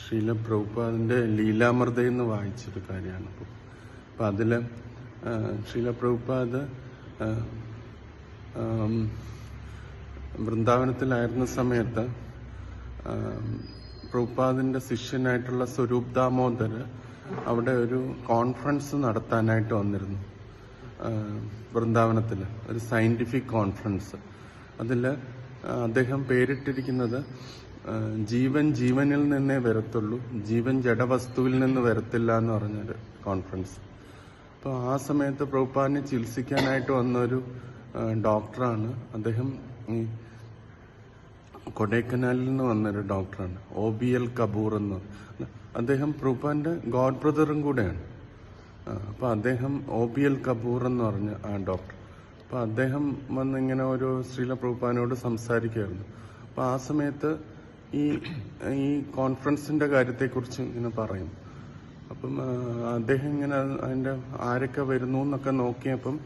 ശീല പ്രഭുപാദിന്റെ ലീലാമൃത എന്ന് വായിച്ചൊരു കാര്യമാണ്. അപ്പോൾ അപ്പം അതിൽ ശീല പ്രഭുപാദ് വൃന്ദാവനത്തിലായിരുന്ന സമയത്ത് പ്രഭുപാദിന്റെ ശിഷ്യനായിട്ടുള്ള സ്വരൂപ് ദാമോദർ അവിടെ ഒരു കോൺഫറൻസ് നടത്താനായിട്ട് വന്നിരുന്നു. വൃന്ദാവനത്തിൽ ഒരു സയന്റിഫിക് കോൺഫറൻസ്. അതിൽ അദ്ദേഹം പേരിട്ടിരിക്കുന്നത് ജീവൻ ജീവനിൽ നിന്നേ വരത്തുള്ളൂ. ജീവൻ ജഡവസ്തുവിൽ നിന്ന് വരത്തില്ല എന്ന് പറഞ്ഞൊരു കോൺഫറൻസ് അപ്പോൾ ആ സമയത്ത് പ്രഭുപാദിനെ ചികിത്സിക്കാനായിട്ട് വന്നൊരു ഡോക്ടറാണ് അദ്ദേഹം ഈ കൊടൈക്കനാലിൽ നിന്ന് വന്നൊരു ഡോക്ടറാണ് ഒ ബി എൽ കപൂർ എന്ന് അദ്ദേഹം പ്രഭുപാന്റെ ഗോഡ് ബ്രദറും കൂടെയാണ്. അപ്പോൾ അപ്പൊ അദ്ദേഹം ഒ ബി എൽ കപൂർ എന്ന് പറഞ്ഞ ആ ഡോക്ടർ അപ്പോൾ അദ്ദേഹം വന്ന് ഇങ്ങനെ ഒരു ശ്രീല പ്രഭുപാനോട് സംസാരിക്കുമായിരുന്നു. അപ്പോൾ ആ സമയത്ത് ഈ ഈ കോൺഫറൻസിന്റെ കാര്യത്തെക്കുറിച്ച് ഇങ്ങനെ പറയും. അപ്പം അദ്ദേഹം ഇങ്ങനെ അതിന്റെ ആരൊക്കെ വരുന്നു എന്നൊക്കെ നോക്കിയപ്പം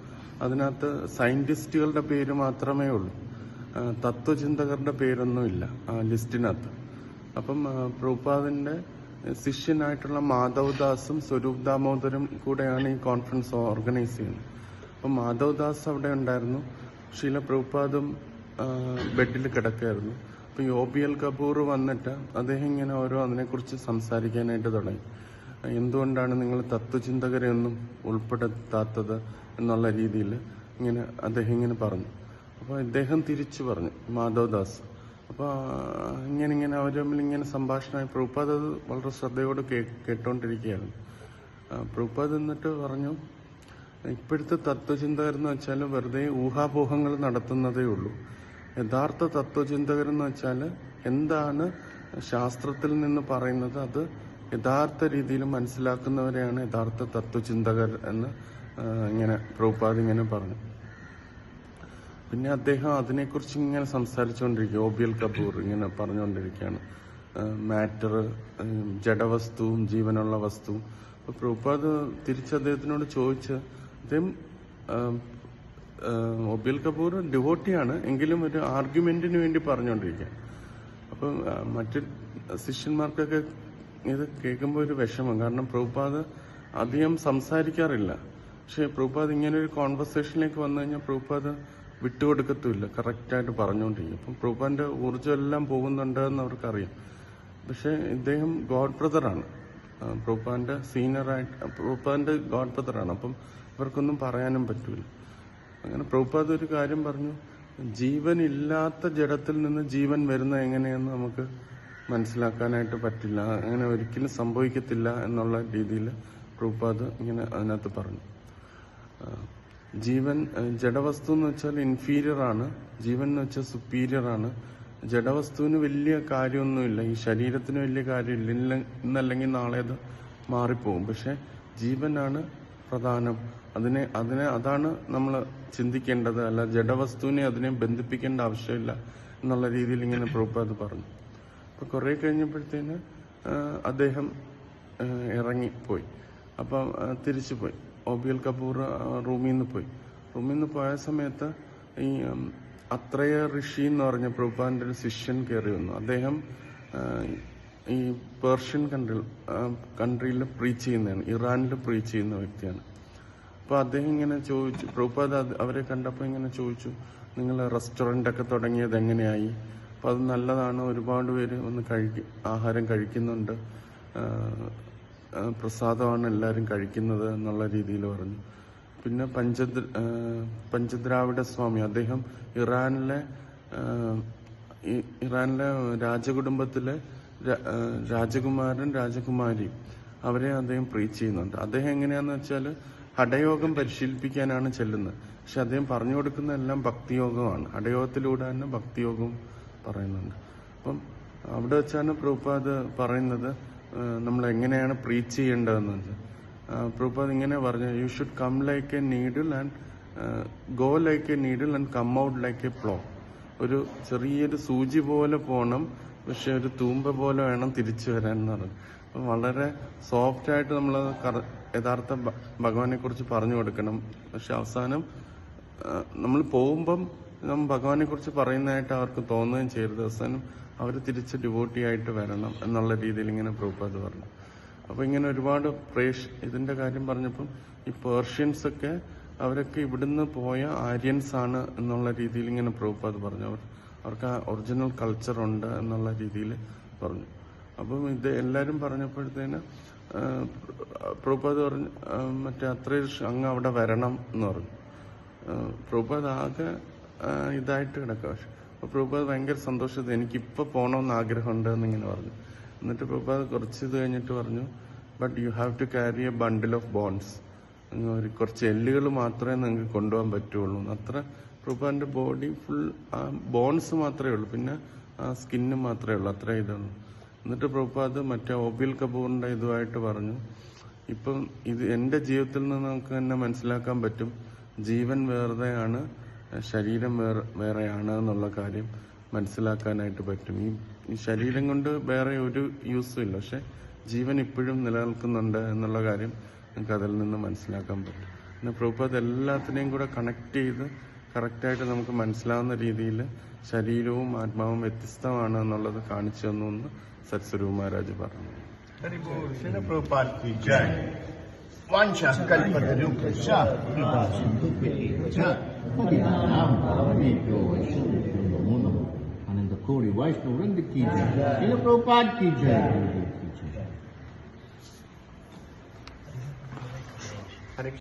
അതിനകത്ത് സയന്റിസ്റ്റുകളുടെ പേര് മാത്രമേ ഉള്ളൂ. തത്വചിന്തകരുടെ പേരൊന്നുമില്ല ആ ലിസ്റ്റിനകത്ത്. അപ്പം പ്രഭുപാദിന്റെ ശിഷ്യനായിട്ടുള്ള മാധവദാസും സ്വരൂപ് ദാമോദരും കൂടെയാണ് ഈ കോൺഫറൻസ് ഓർഗനൈസ് ചെയ്യുന്നത്. അപ്പം മാധവദാസ് അവിടെ ഉണ്ടായിരുന്നു. ഷീല പ്രഭുപാദും ബെഡിൽ കിടക്കായിരുന്നു അപ്പൊ ഈ ഒ ബി എൽ കപൂർ വന്നിട്ട് അദ്ദേഹം ഇങ്ങനെ ഓരോ അതിനെക്കുറിച്ച് സംസാരിക്കാനായിട്ട് തുടങ്ങി. എന്തുകൊണ്ടാണ് നിങ്ങൾ തത്വചിന്തകരെ ഒന്നും ഉൾപ്പെടുത്താത്തത് എന്നുള്ള രീതിയിൽ ഇങ്ങനെ അദ്ദേഹം ഇങ്ങനെ പറഞ്ഞു. അപ്പോൾ ഇദ്ദേഹം തിരിച്ചു പറഞ്ഞു മാധവദാസ് അപ്പോൾ ഇങ്ങനെ ഇങ്ങനെ അവർ തമ്മിൽ ഇങ്ങനെ സംഭാഷണമായി. പ്രഭുപാദ് അത് വളരെ ശ്രദ്ധയോട് കേ കേട്ടോണ്ടിരിക്കുകയായിരുന്നു ആ, പ്രഭുപാദ് എന്നിട്ട് പറഞ്ഞു ഇപ്പോഴത്തെ തത്വചിന്തകരെന്ന് വെച്ചാൽ വെറുതെ ഊഹാപോഹങ്ങൾ നടത്തുന്നതേ ഉള്ളൂ. യഥാർത്ഥ തത്വചിന്തകരെന്ന് വെച്ചാൽ എന്താണ് ശാസ്ത്രത്തിൽ നിന്ന് പറയുന്നത് അത് യഥാർത്ഥ രീതിയിൽ മനസ്സിലാക്കുന്നവരെയാണ് യഥാർത്ഥ തത്വചിന്തകർ എന്ന് ഇങ്ങനെ പ്രഭുപാദ് ഇങ്ങനെ പറഞ്ഞു. പിന്നെ അദ്ദേഹം അതിനെക്കുറിച്ച് ഇങ്ങനെ സംസാരിച്ചുകൊണ്ടിരിക്കുക. ഒബിയൽ കപൂർ ഇങ്ങനെ പറഞ്ഞുകൊണ്ടിരിക്കുകയാണ്. മാറ്റർ ജഡവസ്തുവും ജീവനുള്ള വസ്തുവും. പ്രഭുപാദ് തിരിച്ച് അദ്ദേഹത്തിനോട് ചോദിച്ച് അദ്ദേഹം ഒബിയൽ കപൂർ ഡിവോട്ടിയാണ് എങ്കിലും ഒരു ആർഗ്യുമെന്റിന് വേണ്ടി പറഞ്ഞുകൊണ്ടിരിക്കുക. അപ്പം മറ്റു ശിഷ്യന്മാർക്കൊക്കെ ഇത് കേൾക്കുമ്പോൾ ഒരു വിഷമം. കാരണം പ്രഭുപാദ് അധികം സംസാരിക്കാറില്ല. പക്ഷെ പ്രഭുപാദ് ഇങ്ങനെ ഒരു കോൺവെർസേഷനിലേക്ക് വന്നു കഴിഞ്ഞാൽ പ്രഭുപാദ് വിട്ടുകൊടുക്കത്തുമില്ല. കറക്റ്റായിട്ട് പറഞ്ഞുകൊണ്ടിരിക്കും. അപ്പം പ്രഭുപാദിന്റെ ഊർജം എല്ലാം പോകുന്നുണ്ട് എന്ന് അവർക്കറിയാം. പക്ഷെ ഇദ്ദേഹം ഗോഡ് ബ്രദറാണ് പ്രഭുപാദിന്റെ സീനിയറായിട്ട് പ്രഭുപാദിന്റെ ഗോഡ് ബ്രദറാണ് അപ്പം ഇവർക്കൊന്നും പറയാനും പറ്റൂല. അങ്ങനെ പ്രഭുപാദ് ഒരു കാര്യം പറഞ്ഞു. ജീവൻ ഇല്ലാത്ത ജഡത്തിൽ നിന്ന് ജീവൻ വരുന്നത് എങ്ങനെയെന്ന് നമുക്ക് മനസ്സിലാക്കാനായിട്ട് പറ്റില്ല. അങ്ങനെ ഒരിക്കലും സംഭവിക്കത്തില്ല എന്നുള്ള രീതിയിൽ പ്രഭുപാദ് ഇങ്ങനെ അതിനകത്ത് പറഞ്ഞു. ജീവൻ ജഡവസ്തു എന്ന് വെച്ചാൽ ഇൻഫീരിയർ ആണ്. ജീവൻ എന്ന് വെച്ചാൽ സുപ്പീരിയർ ആണ്. ജഡവസ്തുവിന് വലിയ കാര്യമൊന്നുമില്ല. ഈ ശരീരത്തിന് വലിയ കാര്യമില്ല. ഇന്നല്ലെങ്കിൽ നാളെ അത് മാറിപ്പോകും പക്ഷെ ജീവനാണ് പ്രധാനം. അതിനെ അതിനെ അതാണ് നമ്മൾ ചിന്തിക്കേണ്ടത്. അല്ല ജഡവസ്തുവിനെ അതിനെ ബന്ധിപ്പിക്കേണ്ട ആവശ്യമില്ല എന്നുള്ള രീതിയിൽ ഇങ്ങനെ പ്രഭുപാദ് പറഞ്ഞു. അപ്പൊ കുറെ കഴിഞ്ഞപ്പോഴത്തേന് അദ്ദേഹം ഇറങ്ങി ഇറങ്ങിപ്പോയി. അപ്പം തിരിച്ചു പോയി ഒബിയൽ കപൂർ റൂമിൽ നിന്ന് പോയി. റൂമിൽ നിന്ന് പോയ സമയത്ത് ഈ അത്രയ ഋഷി എന്ന് പറഞ്ഞ പ്രഭുപാന്റെ ഒരു ശിഷ്യൻ കയറി വന്നു. അദ്ദേഹം ഈ പേർഷ്യൻ കൺട്രി കൺട്രിയിൽ പ്രീച്ച് ചെയ്യുന്നതാണ് ഇറാനിൽ പ്രീച്ച് ചെയ്യുന്ന വ്യക്തിയാണ്. അപ്പോൾ അദ്ദേഹം ഇങ്ങനെ ചോദിച്ചു പ്രഭുപാദ് അവരെ കണ്ടപ്പോൾ ഇങ്ങനെ ചോദിച്ചു നിങ്ങൾ റെസ്റ്റോറന്റ് ഒക്കെ തുടങ്ങിയത് എങ്ങനെയായി? അപ്പോൾ അത് നല്ലതാണ് ഒരുപാട് പേര് ഒന്ന് കഴിക്ക ആഹാരം കഴിക്കുന്നുണ്ട്. പ്രസാദമാണ് എല്ലാവരും കഴിക്കുന്നത് എന്നുള്ള രീതിയിൽ പറഞ്ഞു. പിന്നെ പഞ്ചദ്ര പഞ്ചദ്രാവിഡ സ്വാമി അദ്ദേഹം ഇറാനിലെ ഇറാനിലെ രാജകുടുംബത്തിലെ രാജകുമാരൻ രാജകുമാരി അവരെ അദ്ദേഹം പ്രീച്ച് ചെയ്യുന്നുണ്ട്. അദ്ദേഹം എങ്ങനെയാന്ന് വെച്ചാൽ ഹഠയോഗം പരിശീലിപ്പിക്കാനാണ് ചെല്ലുന്നത്. പക്ഷെ അദ്ദേഹം പറഞ്ഞു കൊടുക്കുന്ന എല്ലാം ഭക്തിയോഗമാണ്. ഹഠയോഗത്തിലൂടെ തന്നെ ഭക്തിയോഗം പറയുന്നുണ്ട്. അപ്പം അവിടെ വെച്ചാണ് പ്രഭുപാദ് പറയുന്നത് നമ്മൾ എങ്ങനെയാണ് പ്രീച്ച് ചെയ്യേണ്ടതെന്ന് പ്രഭുപാദ് ഇങ്ങനെ പറഞ്ഞു you should come like a needle and go like a needle and come out like a plough ഒരു ചെറിയൊരു സൂചി പോലെ പോകണം പക്ഷെ ഒരു തൂമ്പ പോലെ വേണം തിരിച്ചു വരാൻ എന്ന് പറഞ്ഞു അപ്പം വളരെ സോഫ്റ്റ് ആയിട്ട് നമ്മൾ യഥാർത്ഥ ഭഗവാനെ കുറിച്ച് പറഞ്ഞു കൊടുക്കണം. പക്ഷെ അവസാനം നമ്മൾ പോകുമ്പം നമ്മൾ ഭഗവാനെ കുറിച്ച് പറയുന്നതായിട്ട് അവർക്ക് തോന്നുകയും ചെയ്യരുത്. അവസാനം അവർ തിരിച്ച് ഡിവോട്ടി ആയിട്ട് വരണം എന്നുള്ള രീതിയിൽ ഇങ്ങനെ പ്രഭുപാദ് പറഞ്ഞു. അപ്പൊ ഇങ്ങനെ ഒരുപാട് പ്രേഷ് ഇതിന്റെ കാര്യം പറഞ്ഞപ്പം ഈ പേർഷ്യൻസ് ഒക്കെ അവരൊക്കെ ഇവിടുന്ന് പോയ ആര്യൻസ് ആണ് എന്നുള്ള രീതിയിൽ ഇങ്ങനെ പ്രഭുപാദ് പറഞ്ഞു. അവർ അവർക്ക് ആ ഒറിജിനൽ കൾച്ചർ ഉണ്ട് എന്നുള്ള രീതിയിൽ പറഞ്ഞു. അപ്പം ഇത് എല്ലാവരും പറഞ്ഞപ്പോഴത്തേന് പ്രഭുപാദ് പറഞ്ഞു മറ്റേ അത്രയും ഷ് അങ്ങ് അവിടെ വരണം എന്ന് പറഞ്ഞു. പ്രഭുപാദ് ആകെ ഇതായിട്ട് കിടക്കുക. പക്ഷെ അപ്പൊ പ്രഭുപാദ് ഭയങ്കര സന്തോഷത്തിൽ എനിക്കിപ്പോൾ പോകണമെന്ന് ആഗ്രഹമുണ്ട് എന്നിങ്ങനെ പറഞ്ഞു. എന്നിട്ട് പ്രഭുപാദ് കുറച്ച് ഇത് കഴിഞ്ഞിട്ട് പറഞ്ഞു but you have to carry a bundle of bones കുറച്ച് എല്ലുകൾ മാത്രമേ നിങ്ങൾക്ക് കൊണ്ടുപോകാൻ പറ്റുള്ളൂ. അത്ര പ്രഭുപാദിന്റെ ബോഡി ഫുൾ ബോൺസ് മാത്രമേ ഉള്ളൂ. പിന്നെ ആ സ്കിന്ന് മാത്രമേ ഉള്ളൂ. അത്ര ഇതാണ്. എന്നിട്ട് പ്രഭുപാദ് മറ്റേ ഒബിൽ കപൂറിന്റെ ഇതുമായിട്ട് പറഞ്ഞു ഇപ്പം ഇത് എന്റെ ജീവിതത്തിൽ നിന്ന് നമുക്ക് തന്നെ മനസ്സിലാക്കാൻ പറ്റും ജീവൻ വേറെയാണ് ശരീരം വേറെ വേറെയാണ് എന്നുള്ള കാര്യം മനസ്സിലാക്കാനായിട്ട് പറ്റും. ഈ ശരീരം കൊണ്ട് വേറെ ഒരു യൂസും ഇല്ല. പക്ഷെ ജീവൻ ഇപ്പോഴും നിലനിൽക്കുന്നുണ്ട് എന്നുള്ള കാര്യം നമുക്ക് അതിൽ നിന്ന് മനസ്സിലാക്കാൻ പറ്റും. പിന്നെ പ്രഭുപാദ് എല്ലാത്തിനെയും കൂടെ കണക്ട് ചെയ്ത് കറക്റ്റായിട്ട് നമുക്ക് മനസ്സിലാവുന്ന രീതിയിൽ ശരീരവും ആത്മാവും വ്യത്യസ്തമാണ് എന്നുള്ളത് കാണിച്ചു തന്നു എന്ന് സത്സ്വരൂപ മഹാരാജ് പറഞ്ഞു അനന്തകോടി വൈഷ്ണവ്